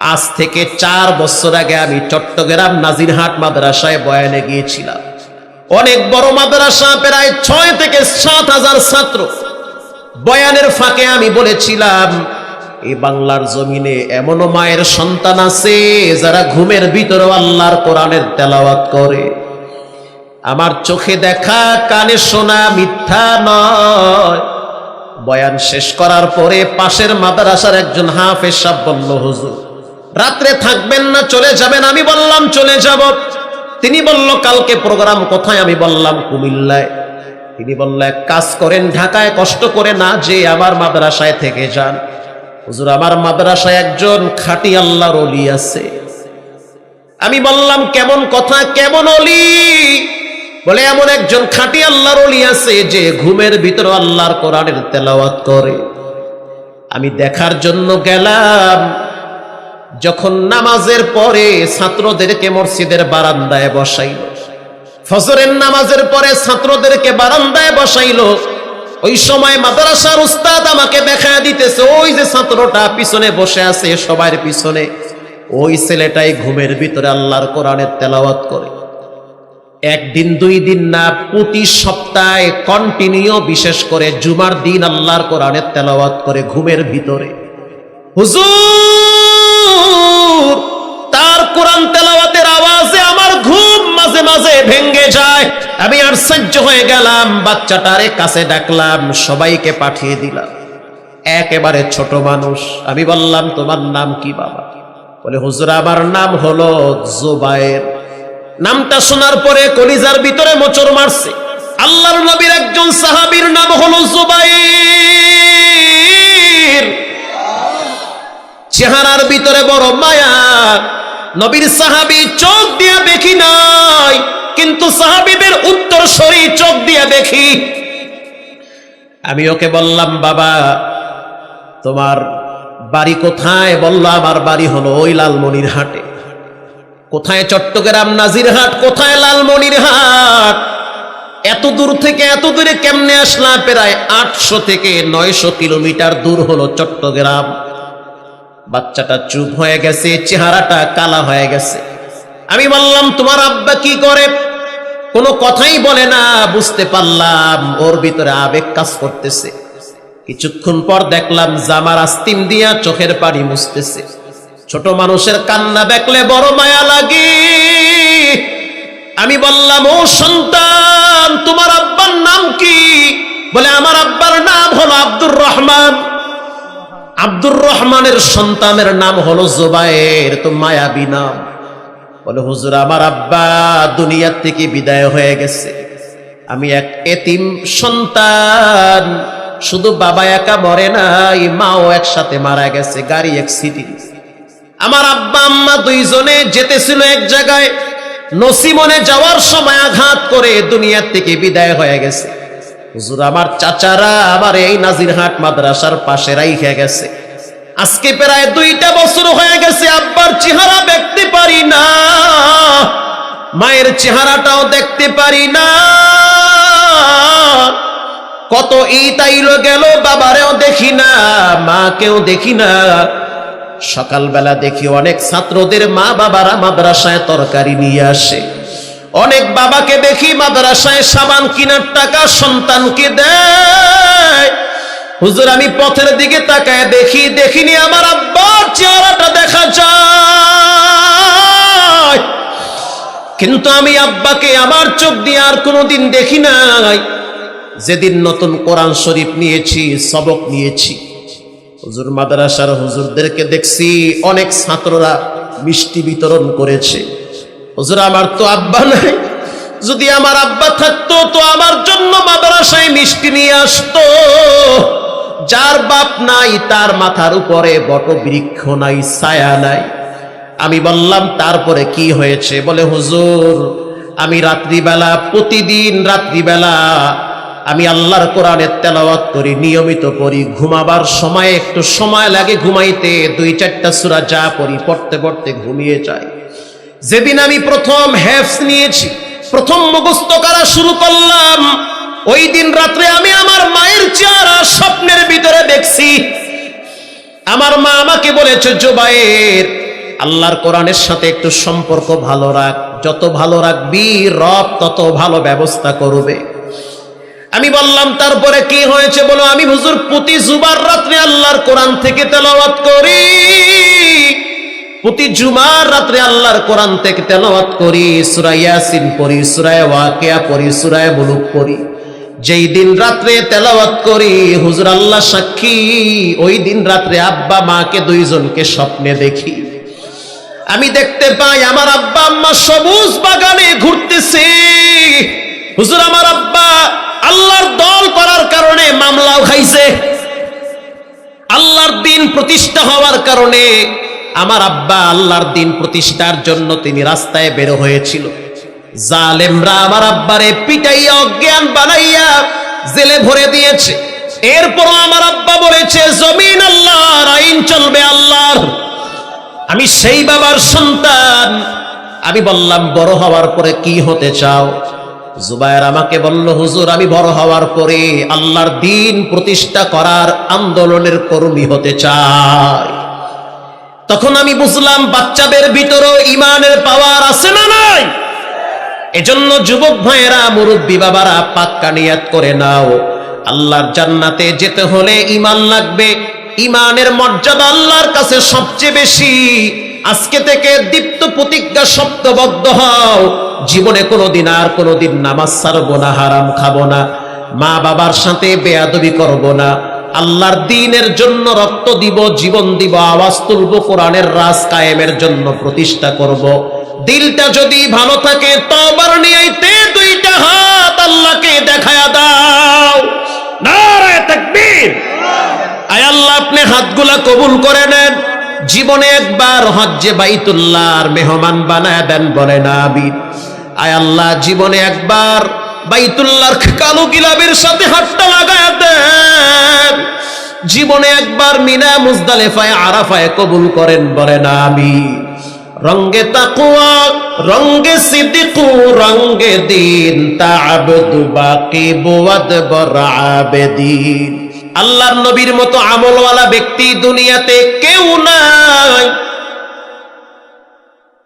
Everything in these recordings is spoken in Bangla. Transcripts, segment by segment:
আজ থেকে চার বছর আগে আমি চট্টগ্রাম নাজিরহাট মাদ্রাসায় বয়ানে গিয়েছিলাম। অনেক বড় মাদ্রাসা, প্রায় ছয় থেকে সাত হাজার ছাত্র। বয়ানের ফাঁকে আমি বলেছিলাম এই বাংলার জমিনে এমনও মায়ের সন্তান আছে যারা ঘুমের ভিতরে আল্লাহর কোরআনের তেলাওয়াত করে। আমার চোখে দেখা, কানে শোনা মিথ্যা নয়। বয়ান শেষ করার পরে পাশের মাদ্রাসার একজন হাফেজ সাহ বলল, হুজুর রাত্রে থাকবেন না, চলে যাবেন, আমি বললাম চলে যাব। তিনি বলল, কালকে প্রোগ্রাম কোথায়? আমি বললাম, কুমিল্লায়। তিনি বলল, এক কাজ করেন, ঢাকায় কষ্ট করে না যে আমার মাদ্রাসায় থেকে যান। হুজুর, আমার মাদ্রাসায় একজন খাঁটি আল্লাহর অলি আছে। আমি বললাম, কেমন কথা, কেমন অলি বলে, এমন একজন খাঁটি আল্লাহর অলি আছে যে ঘুমের ভিতর আল্লাহর কোরআনের তেলাওয়াত করে। আমি দেখার জন্য গেলাম যখন নামাজের পরে ছাত্রদেরকে মসজিদের বারান্দায় বসাইল, ফজরের নামাজের পরে ছাত্রদেরকে বারান্দায় বসাইল, ওই সময় মাদ্রাসার উস্তাদ আমাকে দেখা দিতেছে, ওই যে ছাত্রটা পিছনে বসে আছে সবার পিছনে। ওই ছেলেটাই ঘুমের ভিতরে আল্লাহর কোরআনের তেলাওয়াত করে। একদিন, দুই দিন না, প্রতি সপ্তাহে কন্টিনিউ বিশেষ করে জুমার দিন আল্লাহর কোরআনের তেলাওয়াত করে ঘুমের ভিতরে। হুজুর! কোরআন তেলাওয়াতের আওয়াজে আমার ঘুম মাঝে মাঝে ভেঙ্গে যায়। আমি সহ্য হয়ে গেলাম, বাচ্চাটারে কাছে ডাকলাম, সবাইকে পাঠিয়ে দিলাম। একেবারে ছোট মানুষ। আমি বললাম, তোমার নাম কি বাবা? বলে, হুজুর, আমার নাম হলো জোবায়ের। নামটা শোনার পরে কলিজার ভিতরে মোচর মারছে। আল্লাহর নবীর একজন সাহাবীর নাম হলো জুবাইর চেহারার ভিতরে বড় মায়া। নবীর সাহাবী চোখ দিয়া দেখি নাই, কিন্তু সাহাবীদের উত্তর সরি চোখ দিয়া দেখি। আমি ওকে বললাম, বাবা, তোমার বাড়ি কোথায়? বলল, আমার বাড়ি হলো ওই লালমনির হাটে। কোথায় চট্টগ্রাম নাজিরহাট, কোথায় লালমনির হাট? এত দূর থেকে এত দূরে কেমনে আসলাম প্রায় আটশো থেকে নয়শো কিলোমিটার দূর হলো চট্টগ্রাম। বাচ্চাটা চুপ হয়ে গেছে, চেহারাটা কালা হয়ে গেছে। আমি বললাম, তোমার আব্বা কি করে? কোনো কথাই বলে না, বুঝতে পারলাম ওর ভিতরে আবেগ কাজ করতেছে। কিছুক্ষণ পর দেখলাম, জামার আস্তিম দিয়া চোখের পানি মুছতেছে। ছোট মানুষের কান্না দেখলে বড় মায়া লাগে। আমি বললাম, ও সন্তান, তোমার আব্বার নাম কি? বলে, আমার আব্বার নাম হলো আব্দুর রহমান। আব্দুর রহমানের সন্তানের নাম হলো জোবায়ের তো মায়াবী নাম। বলে, হুজুর, আমার আব্বা দুনিয়ার থেকে বিদায় হয়ে গেছে। আমি এক এতিম সন্তান, শুধু বাবা একা মরে নাই, মাও একসাথে মারা গেছে, গাড়ি অ্যাক্সিডেন্ট আমার আব্বা আম্মা দুইজনে যেতেছিল এক জায়গায়, নসিমনে যাওয়ার সময় আঘাত করে দুনিয়ার থেকে বিদায় হয়ে গেছে। হুজুর, আমার চাচারা আমার এই নাজিরহাট মাদ্রাসার পাশে রাইখে গেছে। আজকে প্রায় দুইটা বছর হয়ে গেছে আব্বার চেহারা দেখতে পারি না। মায়ের চেহারাটাও দেখতে পারি না। কত আইলো গেল, বাবারেও দেখি না, মাকেও দেখি না। সকালবেলা দেখি অনেক ছাত্রদের মা বাবারা মাদ্রাসায় তরকারি নিয়ে আসে। অনেক বাবাকে দেখি মাদ্রাসায় সাবান কিনার টাকা সন্তানকে দেয়। হুজুর, আমি পথের দিকে তাকায় দেখি, দেখিনি আমার আব্বার চেহারাটা দেখা যায়। কিন্তু আমি আব্বাকে আমার চোখ দিয়ে আর কোনোদিন দেখি নাই। যেদিন নতুন কোরআন শরীফ নিয়েছি, সবক নিয়েছি। হুজুর, মাদ্রাসার হুজুরদেরকে দেখছি অনেক ছাত্ররা মিষ্টি বিতরণ করেছে। হুজুর, আমার তো আব্বা নাই। যদি আমার আব্বা থাকতো, তো আমার জন্য মাদ্রাসায় মিষ্টি নিয়ে আসতো। যার বাপ নাই, তার মাথার উপরে বট বৃক্ষ নাই, ছায়া নাই। আমি বললাম, তারপরে কি হয়েছে? বলে, হুজুর, আমি রাত্রিবেলা, প্রতিদিন রাত্রিবেলা আমি আল্লাহর কোরআনের তেলাওয়াত করি, নিয়মিত করি। ঘুমাবার সময় একটু সময় লাগে ঘুমাইতে। দুই চারটা সুরা যা পড়ি, পড়তে পড়তে ঘুমিয়ে যায় যেদিন আমি প্রথম হ্যাফস নিয়েছি, প্রথম মুখস্থ করা শুরু করলাম, ওই দিন রাত্রে আমি আমার মায়ের চেহারা স্বপ্নের ভিতরে দেখছি। আমার মা আমাকে বলেছে, জোবাইর, আল্লাহর কোরআনের সাথে একটু সম্পর্ক ভালো রাখ। যত ভালো রাখবি, রব তত ভালো ব্যবস্থা করবে। আমি বললাম, তারপরে কি হয়েছে বলো? আমি হুজুর প্রতি জুবার রাত্রে আল্লাহর কোরআন থেকে তেলাওয়াত করি। প্রতি জুমার রাত্রে আল্লাহর কোরআন থেকে তেলাওয়াত করি, সূরা ইয়াসিন পড়ি, সূরা ওয়াকিয়া পড়ি, সূরা মুলুক পড়ি। যেই দিন রাত্রে তেলাওয়াত করি, হুজুর আল্লাহ সাক্ষী, ওই দিন রাত্রে আব্বা মাকে দুইজনকে স্বপ্নে দেখি। আমি দেখতে পাই আমার আব্বা আম্মা সবুজ বাগানে ঘুরতেছে। হুজুর আমার আব্বা আল্লাহর দল করার কারণে মামলাও খাইছে। আল্লাহর দিন প্রতিষ্ঠা হওয়ার কারণে আমার আব্বা আল্লাহর দিন প্রতিষ্ঠার জন্য তিনি রাস্তায় বের হয়েছিল। জালেমরা আমার আব্বারে পিটাইয়া, অজ্ঞান বানাইয়া জেলে ভরে দিয়েছে। এরপরও আমার আব্বা বলেছে, জমিন আল্লাহর, আইন চলবে আল্লাহর। আমি সেই বাবার সন্তান। আমি বললাম, বড় হওয়ার পরে কি হতে চাও? জুবায়ের আমাকে বলল, হুজুর, আমি বড় হওয়ার পরে আল্লাহর দিন প্রতিষ্ঠা করার আন্দোলনের কর্মী হতে চাই। তখন আমি বুঝলাম বাচ্চাদের ভিতরেও ইমানের পাওয়ার আছে না নাই। এজন্য যুবক ভাইয়েরা, মুরব্বী বাবারা পাক্কা নিয়াত করে নাও। আল্লাহর জান্নাতে যেতে হলে ইমান লাগবে। ইমানের মর্যাদা আল্লাহর কাছে সবচেয়ে বেশি। আজকে থেকে দীপ্ত প্রতিজ্ঞা শব্দবদ্ধ হও। জীবনে কোনোদিন আর কোনোদিন নামাজ ছাড়বো না, হারাম খাব না। মা বাবার সাথে বেয়াদবি করব না। আল্লাহর দিনের জন্য রক্ত দিব, জীবন দিব, আওয়াজ তুলব, কোরআনের রাজ কায়েমের জন্য প্রতিষ্ঠা করব। দিলটা যদি ভালো থাকে তবার নিয়াইতে দুইটা হাত আল্লাহকে দেখায়া দাও। আল্লাহ, আপনি হাতগুলা কবুল জীবনে একবার হজ্জে মেহমান দেন আয় আল্লাহ, জীবনে একবার বাইতুল্লাহর কালো গিলাবের সাথে হাতটা লাগায় দেন। জীবনে একবার মিনা মুজদালেফায়, আরাফায় কবুল করেন বলে না আমি। রঙ্গে তাকুয়া রঙ্গে সিদ্দিকু, রঙ্গে দিন তাবদু বাকি বুয়াদ বর আবেদিন। আল্লাহর নবীর মতো আমলওয়ালা ব্যক্তি দুনিয়াতে কেউ নাই।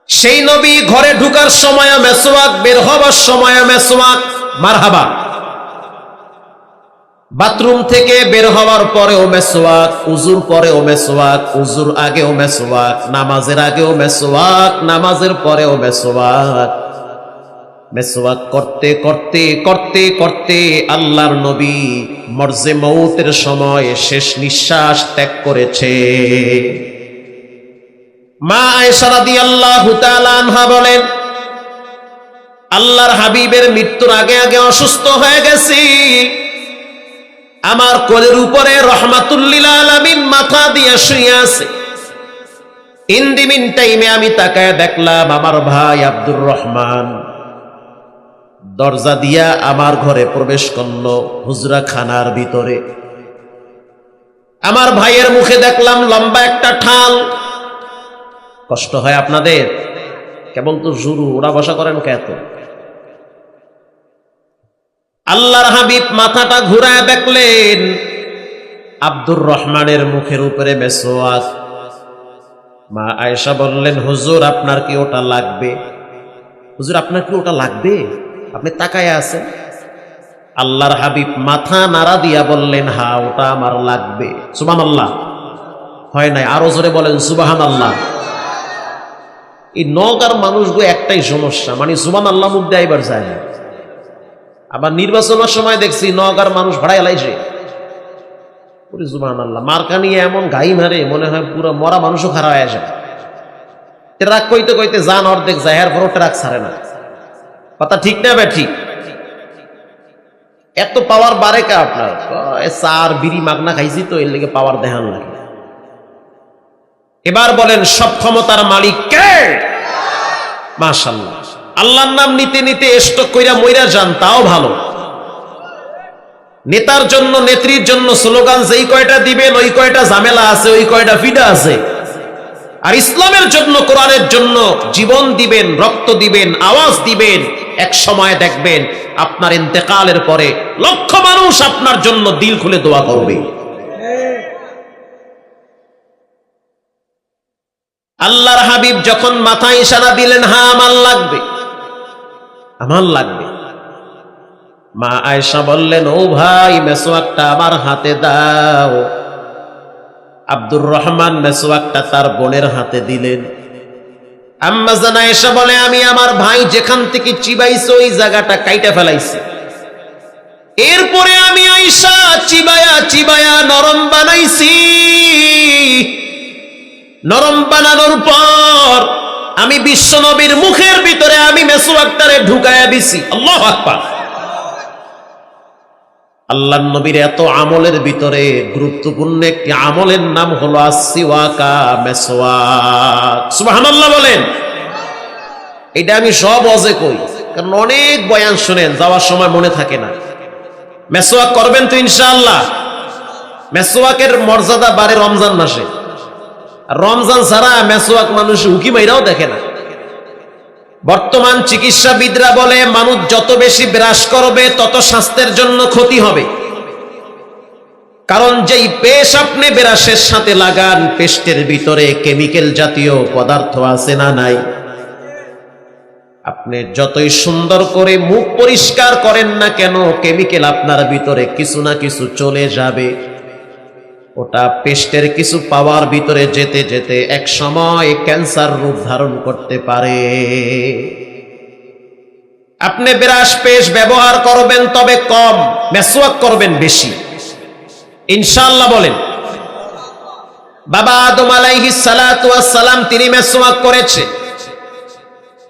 সেই নবী ঘরে ঢুকার সময়, মেসোয়াক, বের হবার সময়, মেসোয়াক মারহাবা। বাথরুম থেকে বের হওয়ার পরেও মেসোয়াক উজুর পরেও মেসোয়াক উজুর আগেও মেসোয়াক নামাজের আগেও মেসোয়াক নামাজের পরেও মেসোয়াক মেসোয়াক করতে করতে করতে করতে আল্লাহর নবী মর্জে মৌতের সময় শেষ নিঃশ্বাস ত্যাগ করেছে। মা আয়সারাদি আল্লাহ আনহা বলেন আল্লাহর হাবিবের মৃত্যুর আগে আগে অসুস্থ হয়ে গেছি। আমার কোলের উপরে রহমাতুল্লিল আলামিন মাথা দিয়ে শুয়ে আছে। ইন দি মিন টাইমে আমি তাকায় দেখলাম আমার ভাই আব্দুর রহমান। দরজা দিয়া আমার ঘরে প্রবেশ করল হুজরা খানার ভিতরে। আমার ভাইয়ের মুখে দেখলাম লম্বা একটা ঠাল। কষ্ট হয় আপনাদের? কেবল তো জুরু ওরা বসা করেন কেত আল্লাহর হাবিব মাথাটা ঘুরায় দেখলেন। আব্দুর রহমানের মুখের উপরে মেসোয়াক মা আয়েশা বললেন, হুজুর, আপনার কি ওটা লাগবে? হুজুর, আপনার কি ওটা লাগবে? আপনি তাকায় আছেন? আল্লাহর হাবিব মাথা নাড়া দিয়া বললেন, হা, ওটা আমার লাগবে। সুবান আল্লাহ হয় নাই? আরও জোরে বলেন সুবাহান আল্লাহ এই নগার মানুষগুলো একটাই সমস্যা মানে সুবান আল্লাহ মুখ দিয়ে এবার যায় না। আবার নির্বাচনের সময় দেখছি নগার মানুষ ভাড়ায় সুবান আল্লাহ মার্কা নিয়ে এমন মারে মনে হয় পুরো মরা মানুষও হয়ে যায় ট্রাক কইতে কইতে যান অর্ধেক যায়, এর পরও ট্রাক ছাড়ে না। কথা ঠিক না বে ঠিক? এত পাওয়ার বাড়ে কা আপনার? চার বিড়ি মাগনা খাইছি তো, এর লেগে পাওয়ার দেখান লাগে। এবার বলেন, সব ক্ষমতার মালিক কে? মাশাল্লাহ আল্লাহর নাম নিতে নিতে স্টক কইরা মইরা যান, তাও ভালো। নেতার জন্য, নেত্রীর জন্য স্লোগান, যেই কয়টা দিবেন, ওই কয়টা ঝামেলা আছে, ওই কয়টা ফিডা আছে। আর ইসলামের জন্য, কোরআনের জন্য জীবন দিবেন, রক্ত দিবেন, আওয়াজ দিবেন, এক সময় দেখবেন আপনার ইন্তেকালের পরে লক্ষ মানুষ আপনার জন্য দিল খুলে দোয়া করবে। আল্লাহর হাবিব যখন মাথায় ইশারা দিলেন হ্যাঁ আমার লাগবে। আমার লাগবে। মা আয়েশা বললেন, ও ভাই, মেসোয়াকটা আমার হাতে দাও। আব্দুর রহমান মেসোয়াকটা তার বোনের হাতে দিলেন। আম্মা জানা বলে, আমি আমার ভাই যেখান থেকে চিবাইছে, ওই জায়গাটা কাইটা ফেলাইছি। এরপরে আমি আইসা চিবায়া চিবায়া নরম বানাইছি। নরম বানানোর পর আমি বিশ্ব নবীর মুখের ভিতরে আমি মেসোয়াকটারে ঢুকায়া দিছি। আল্লাহ আকবার। আল্লাহ নবীর এত আমলের ভিতরে গুরুত্বপূর্ণ একটি আমলের নাম হলো আসিওয়াকা মেসোয়াক সুবহানাল্লাহ বলেন। এটা আমি সব অজে কই, কারণ অনেক বয়ান শুনেন, যাওয়ার সময় মনে থাকে না। মেসোয়াক করবেন তো ইনশাআল্লাহ। মেসোয়াকের মর্যাদা বাড়ে রমজান মাসে। রমজান ছাড়া মেসোয়াক মানুষ উকি মাইরাও দেখে না। বর্তমান চিকিৎসাবিদরা বলে, মানুষ যত বেশি ব্রাশ করবে, তত স্বাস্থ্যের জন্য ক্ষতি হবে। কারণ যেই পেশ আপনি ব্রাশের সাথে লাগান পেস্টের ভিতরে কেমিক্যাল জাতীয় পদার্থ আছে না নাই? আপনি যতই সুন্দর করে মুখ পরিষ্কার করেন না কেন, কেমিক্যাল আপনার ভিতরে কিছু না কিছু চলে যাবে। ওটা পেস্টের কিছু পাওয়ার ভিতরে যেতে যেতে এক সময় ক্যান্সার রূপ ধারণ করতে পারে। আপনি বিরাস পেশ ব্যবহার করবেন, তবে কম, মেসওয়াক করবেন বেশি। ইনশাআল্লাহ বলেন, বাবা আদম ওয়াস সালাম তিনি মেসওয়াক করেছে।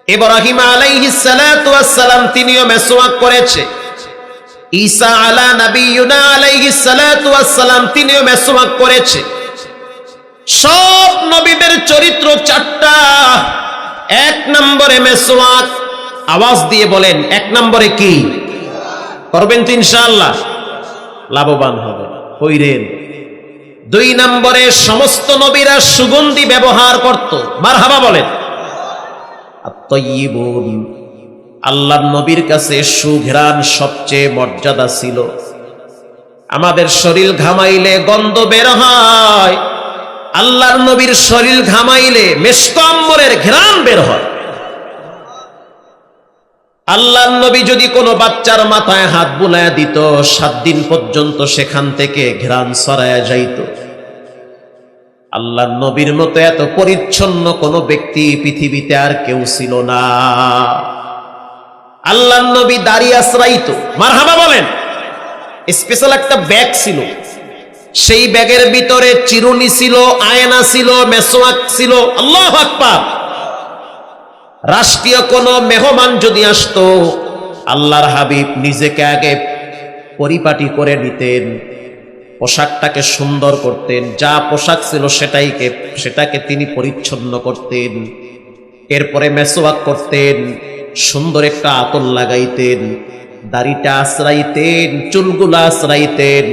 ইব্রাহিম ওয়াস সালাম তিনিও মেসওয়াক করেছে। ঈসা আলা নবিয়ুনা আলাইহিস সালাতু তিনিও মেসওয়াক করেছে। সব নবীদের চরিত্র চারটা। এক নম্বরে মেসওয়াক আওয়াজ দিয়ে বলেন, এক নম্বরে কি? করবেন তো ইনশাআল্লাহ। লাভবান হবে কইরেন দুই নম্বরে সমস্ত নবীরা সুগন্ধি ব্যবহার করত। মারহাবা বলেন। আল্লাহ নবীর কাছে সুঘ্রাণ সবচেয়ে মর্যাদা ছিল। আমাদের শরীর ঘামাইলে গন্ধ বের হয়। আল্লাহর নবীর শরীর ঘামাইলে মেসকম্বরের ঘ্রাণ বের হয়। আল্লাহর নবী যদি কোনো বাচ্চার মাথায় হাত বুলায় দিত, সাত দিন পর্যন্ত সেখান থেকে ঘ্রাণ সরায়া যাইত। আল্লাহ নবীর মতো এত পরিচ্ছন্ন কোনো ব্যক্তি পৃথিবীতে আর কেউ ছিল না। আল্লাহ নবী দাঁড়িয়ে আশ্রাইত। মারহাবা বলেন। স্পেশাল একটা ব্যাগ ছিল। সেই ব্যাগের ভিতরে চিরুনি ছিল, আয়না ছিল, মেসোয়াক ছিল। আল্লাহ আকবার। রাষ্ট্রীয় কোন মেহমান যদি আসতো, আল্লাহর হাবিব নিজেকে আগে পরিপাটি করে নিতেন, পোশাকটাকে সুন্দর করতেন, যা পোশাক ছিল সেটাইকে, সেটাকে তিনি পরিচ্ছন্ন করতেন। এরপরে মেসোয়াক করতেন। সুন্দর একটা আতর লাগাইতেন, দাড়িটা আশ্রাইতেন, চুলগুলা আশ্রাইতেন।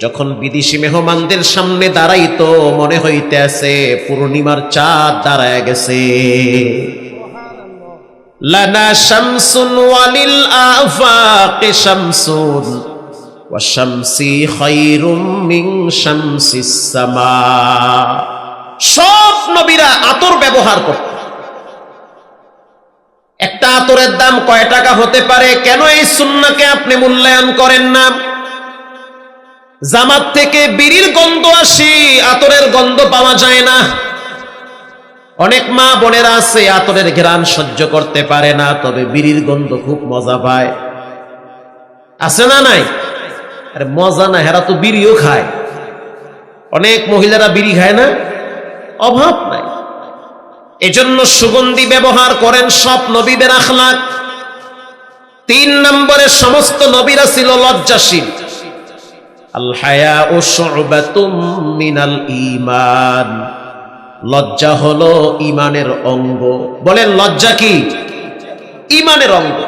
যখন বিদেশি মেহমানদের সামনে দাঁড়াইতো, মনে হইতে আছে পূর্ণিমার চাঁদ দাঁড়ায় গেছে। লানা শামসুন ওয়ালিল আফাকে শামসুন ওয়াশামসি খায়রুম মিন শামসিস সামা। সব নবীরা আতর ব্যবহার করত একটা আতরের দাম কয় টাকা হতে পারে? কেন এই সুন্নাকে আপনি মূল্যায়ন করেন না? জামাত থেকে বিড়ির গন্ধ আসি, আতরের গন্ধ পাওয়া যায় না। অনেক মা বোনেরা আছে, আতরের ঘ্রাণ সহ্য করতে পারে না, তবে বিড়ির গন্ধ খুব মজা পায়। আছে না নাই? আরে মজা না, হেরা তো বিড়িও খায়। অনেক মহিলারা বিড়ি খায় না? অভাব নাই। এজন্য সুগন্ধি ব্যবহার করেন সব নবীদের আখলাক। তিন নম্বরে সমস্ত নবীরা ছিল লজ্জাশীল। ইমান লজ্জা হলো ইমানের অঙ্গ। বলেন লজ্জা কি? ইমানের অঙ্গ।